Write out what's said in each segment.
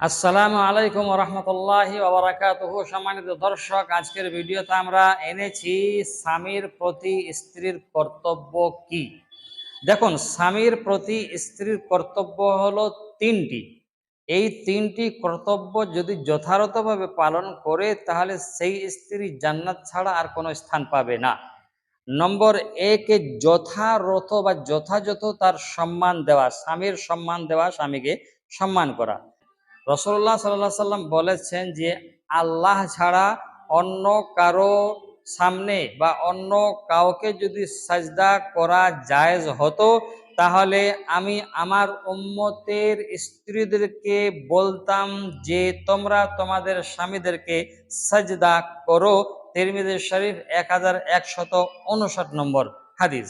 আসসালামু আলাইকুম রহমতুল্লাহি ওবরাকাতুহ সম্মানিত দর্শক, আজকের ভিডিওতে আমরা এনেছি স্বামীর প্রতি স্ত্রীর কর্তব্য কি? দেখুন, স্বামীর প্রতি স্ত্রীর কর্তব্য হলো তিনটি। এই তিনটি কর্তব্য যদি যথাযথভাবে পালন করে, তাহলে সেই স্ত্রী জান্নাত ছাড়া আর কোনো স্থান পাবে না। নম্বর একে যথারথ বা যথাযথ তার সম্মান দেওয়া, স্বামীর সম্মান দেওয়া, স্বামীকে সম্মান করা। রসল্লাহ সাল্লাহ সাল্লাম বলেছেন যে, আল্লাহ ছাড়া অন্য কারও সামনে বা অন্য কাউকে যদি সাজদা করা জায়েজ হতো, তাহলে আমি আমার উম্মতের স্ত্রীদেরকে বলতাম যে, তোমরা তোমাদের স্বামীদেরকে সাজদা করো। তিরমিদের শরীফ এক হাজার একশত উনষাট নম্বর হাদিস।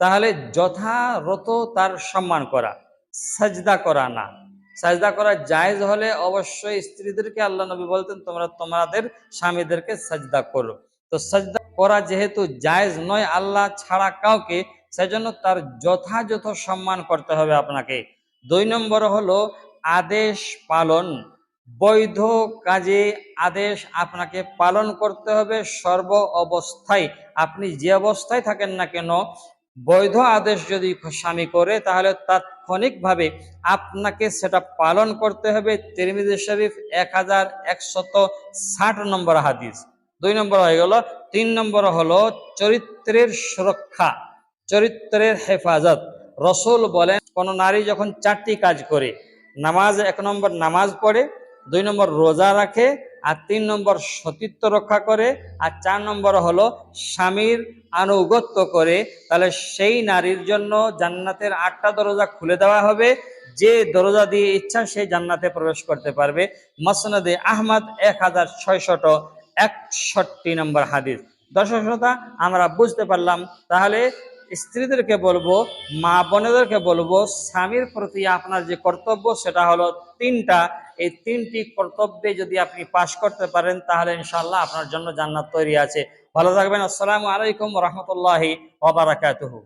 তাহলে যথারত তার সম্মান করা, সাজদা করা না। সাজদা করা জায়েজ হলে অবশ্যই স্ত্রীদেরকে আল্লাহ নবী বলতেন, তোমরা তোমাদের স্বামীদেরকে সাজদা করো। তো সাজদা করা যেহেতু জায়েজ নয়, আল্লাহ ছাড়া কাউকে, সেজন্য তার যথাযথ সম্মান করতে হবে আপনাকে। দুই নম্বর হলো আদেশ পালন। বৈধ কাজে আদেশ আপনাকে পালন করতে হবে। সর্ব অবস্থায় আপনি যে অবস্থায় থাকেন না কেন বৈধ আদেশ যদি স্বামী করে, তাহলে তাৎক্ষণিকভাবে আপনাকে সেটা পালন করতে হবে। তিরমিজি শরীফ এক হাজার একশত ষাট নম্বর হাদিস। দুই নম্বর হয়ে গেল। তিন নম্বর হলো চরিত্রের সুরক্ষা, চরিত্রের হেফাজত। রসুল বলেন, কোন নারী যখন চারটি কাজ করে, নামাজ এক নম্বর নামাজ পড়ে, দুই নম্বর রোজা রাখে আর তিন নম্বর সতীত্ব রক্ষা করে, আর চার নম্বর হলো স্বামীর আনুগত্য করে। তাহলে সেই নারীর জন্য জান্নাতের আটটা দরজা খুলে দেওয়া হবে। যে দরজা দিয়ে ইচ্ছা সেই জান্নাতে প্রবেশ করতে পারবে। মসনদে আহমদ এক হাজার ছয়শত একষট্টি নম্বর হাদিস। দর্শক শ্রোতা, আমরা বুঝতে পারলাম, তাহলে স্ত্রীদেরকে বলব, মা বোনেদেরকে বলব, স্বামীর প্রতি আপনার যে কর্তব্য সেটা হলো তিনটা। এই তিনটি কর্তব্যে যদি আপনি পাশ করতে পারেন, তাহলে ইনশাল্লাহ আপনার জন্য জান্নাত তৈরি আছে। ভালো থাকবেন। আসসালামু আলাইকুম রহমতুল্লাহি ওবরাকাতুহু